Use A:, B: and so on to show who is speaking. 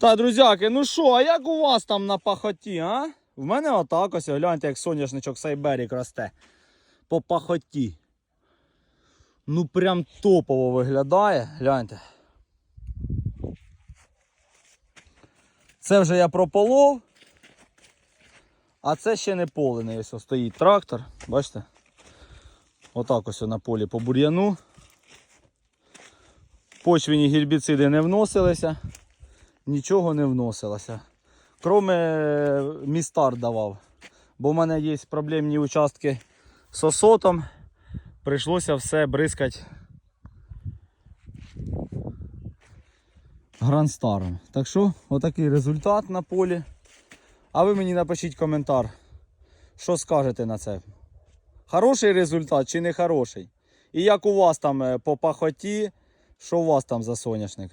A: Та, друзяки, ну що, а як у вас там на пахоті, а? В мене отак ось, гляньте, як соняшничок Сайберік росте. По пахоті. Ну прям топово виглядає, гляньте. Це вже я прополов. А це ще не полений. Ось стоїть трактор. Бачите? Отак ось на полі по бур'яну. Почвені гербіциди не вносилися. Нічого не вносилося. Кроме містар давав. Бо в мене є проблемні участки з осотом. Прийшлося все бризкати гранстаром. Так що, отакий результат на полі. А ви мені напишіть коментар, що скажете на це. Хороший результат чи не хороший? І як у вас там е, по пахоті, що у вас там за соняшник?